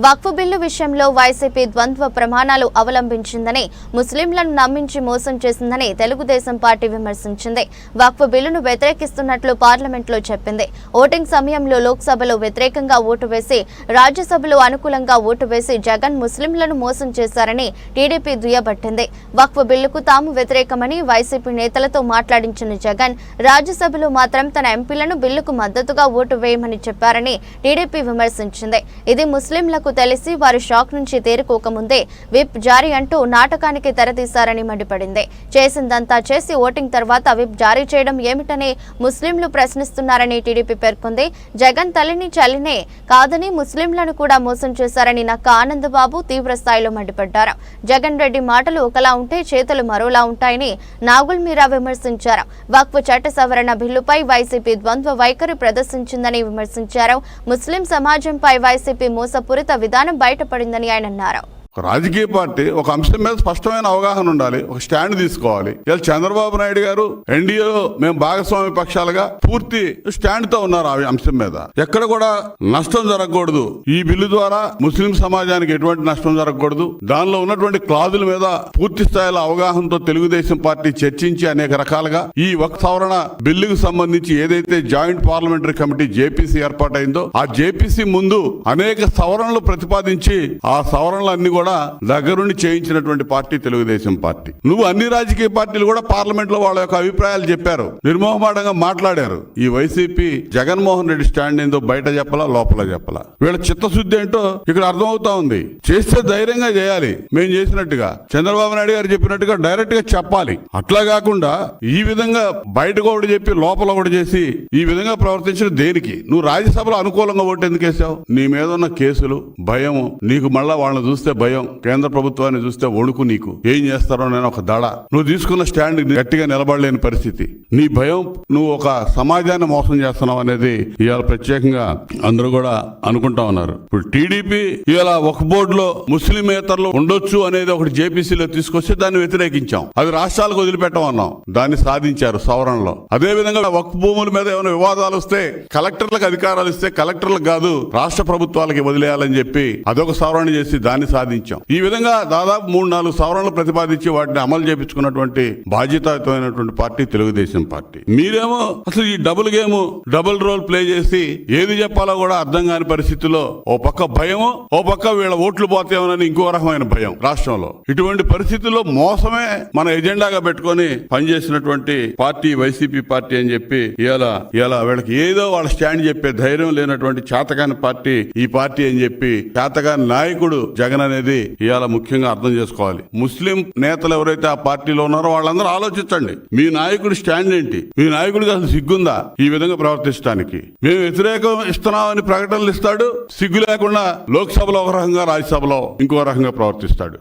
వక్ఫ్ bill విషయంలో YCP ద్వంద్వ ప్రమాణాలు అవలంబించిందని ముస్లింలను నమ్మించి మోసం చేసిందని తెలుగుదేశం పార్టీ విమర్శించింది. వక్ఫ్ బిల్లును వ్యతిరేకిస్తున్నట్లు పార్లమెంట్లో చెప్పింది. ఓటింగ్ సమయంలో లోక్సభలో వ్యతిరేకంగా ఓటు వేసి రాజ్యసభలో అనుకూలంగా ఓటు వేసి జగన్ ముస్లింలను మోసం చేశారని టీడీపీ దుయ్యబట్టింది. వక్ఫ్ బిల్లుకు తాము వ్యతిరేకమని వైసీపీ నేతలతో మాట్లాడించిన జగన్ రాజ్యసభలో మాత్రం తన ఎంపీలను బిల్లుకు మద్దతుగా ఓటు వేయమని చెప్పారని టీడీపీ విమర్శించింది. ఇది ముస్లింలకు తెలిసి వారు షాక్ నుంచి తేరుకోకముందే విప్ జారీ అంటూ నాటకానికి తెరతీశారని మండిపడింది. చేసిందంతా చేసి ఓటింగ్ తర్వాత విప్ జారీ చేయడం ఏమిటని ముస్లింలు ప్రశ్నిస్తున్నారని టీడీపీ పేర్కొంది. జగన్ తల్లిని చలినే కాదని ముస్లింలను కూడా మోసం చేశారని నక్క ఆనందబాబు తీవ్ర స్థాయిలో మండిపడ్డారు. జగన్ రెడ్డి మాటలు ఒకలా ఉంటే చేతులు మరోలా ఉంటాయని నాగుల్ మీరా విమర్శించారు. వక్ఫ్ చట్ట సవరణ బిల్లుపై వైసీపీ ద్వంద్వ వైఖరి ప్రదర్శించిందని విమర్శించారు. ముస్లిం సమాజంపై వైసీపీ మోసపూరిత విధానం బయటపడిందని ఆయన అన్నారు. ఒక రాజకీయ పార్టీ ఒక అంశం మీద స్పష్టమైన అవగాహన ఉండాలి ఒక స్టాండ్ తీసుకోవాలి. ఇలా చంద్రబాబు నాయుడు గారు ఎన్డీఏలో మేము భాగస్వామి పక్షాలుగా పూర్తి స్టాండ్తో ఉన్నారు ఆ అంశం మీద. ఎక్కడ కూడా నష్టం జరగకూడదు. ఈ బిల్లు ద్వారా ముస్లిం సమాజానికి ఎటువంటి నష్టం జరగకూడదు. దానిలో ఉన్నటువంటి క్లాజుల మీద పూర్తి స్థాయిలో అవగాహనతో తెలుగుదేశం పార్టీ చర్చించి అనేక రకాలుగా ఈ ఒక సవరణ బిల్లుకు సంబంధించి ఏదైతే జాయింట్ పార్లమెంటరీ కమిటీ జేపీసీ ఏర్పాటైందో ఆ జేపీసీ ముందు అనేక సవరణలు ప్రతిపాదించి ఆ సవరణలు అన్ని కూడా దగ్గరుండి చేయించినటువంటి పార్టీ తెలుగుదేశం పార్టీ. నువ్వు అన్ని రాజకీయ పార్టీలు కూడా పార్లమెంట్లో వాళ్ళ యొక్క అభిప్రాయాలు చెప్పారు. నిర్మోహమాటంగా మాట్లాడారు. ఈ వైసీపీ జగన్మోహన్ రెడ్డి స్టాండ్ ఏందో బయట చెప్పలా లోపల చెప్పలా. వీళ్ళ చిత్తశుద్ధి ఏంటో ఇక్కడ అర్థమవుతా ఉంది. చేస్తే ధైర్యంగా చేయాలి. మేము చేసినట్టుగా. చంద్రబాబు నాయుడు గారు చెప్పినట్టుగా డైరెక్ట్గా చెప్పాలి. అట్లా కాకుండా ఈ విధంగా బయట ఒకటి చెప్పి లోపల ఒకటి చేసి ఈ విధంగా ప్రవర్తించిన దేనికి? నువ్వు రాజ్యసభలో అనుకూలంగా ఓటు ఎందుకు వేసావు? నీ మీద ఉన్న కేసులు భయం నీకు మళ్ళా వాళ్ళని చూస్తే భయం కేంద్ర ప్రభుత్వాన్ని చూస్తే ఒడుకు నీకు. ఏం చేస్తారో నేను ఒక దడ. నువ్వు తీసుకున్న స్టాండ్ గట్టిగా నిలబడలేని పరిస్థితి. నీ భయం నువ్వు ఒక సమాజాన్ని మోసం చేస్తున్నావు అనేది ఇవాళ ప్రత్యేకంగా అందరూ కూడా అనుకుంటా ఉన్నారు. ఇప్పుడు టీడీపీ ఇవాళ ఒక బోర్డులో ముస్లిమేతరులు ఉండొచ్చు అనేది ఒకటి జేపీసీలో తీసుకొచ్చి దాన్ని వ్యతిరేకించాం. అది రాష్ట్రాలకు వదిలిపెట్టమన్నాం దాన్ని సాధించారు సవరణలో. అదే విధంగా వక్ఫ్ భూముల మీద ఏమైనా వివాదాలు వస్తే కలెక్టర్లకు అధికారాలు ఇస్తే కలెక్టర్లకు కాదు రాష్ట్ర ప్రభుత్వాలకి వదిలేయాలని చెప్పి అదొక సవరణ చేసి దాన్ని ప్రారంభించాం ఈ విధంగా దాదాపు మూడు నాలుగు సవరణలు ప్రతిపాదించి వాటిని అమలు చేపించుకున్నటువంటి బాధ్యతాయుతమైనటువంటి పార్టీ తెలుగుదేశం పార్టీ. మీరేమో అసలు ఈ double game double role play చేసి ఏది చెప్పాలో కూడా అర్థం కాని పరిస్థితిలో ఓ పక్క భయం ఓ పక్క వీళ్ళ ఓట్లు పోతాయోనని ఇంకో రకమైన భయం రాష్ట్రంలో. ఇటువంటి పరిస్థితుల్లో మోసమే మన ఎజెండాగా పెట్టుకొని పనిచేసినటువంటి పార్టీ వైసీపీ పార్టీ అని చెప్పి ఇవాళ ఇవాళ వీళ్ళకి ఏదో వాళ్ళ స్టాండ్ చెప్పే ధైర్యం లేనటువంటి చేతకాని పార్టీ ఈ పార్టీ అని చెప్పి చేతకాని నాయకుడు జగన్ అనేది అనేది ఇవాళ ముఖ్యంగా అర్థం చేసుకోవాలి. ముస్లిం నేతలు ఎవరైతే ఆ పార్టీలో ఉన్నారో వాళ్ళందరూ ఆలోచించండి. మీ నాయకుడి స్టాండ్ ఏంటి? మీ నాయకుడికి అసలు సిగ్గుందా ఈ విధంగా ప్రవర్తించడానికి మేము వ్యతిరేకం ఇస్తున్నామని ప్రకటనలు ఇస్తాడు సిగ్గు లేకుండా లోక్సభలో ఒక రకంగా రాజ్యసభలో ఇంకో రకంగా ప్రవర్తిస్తాడు.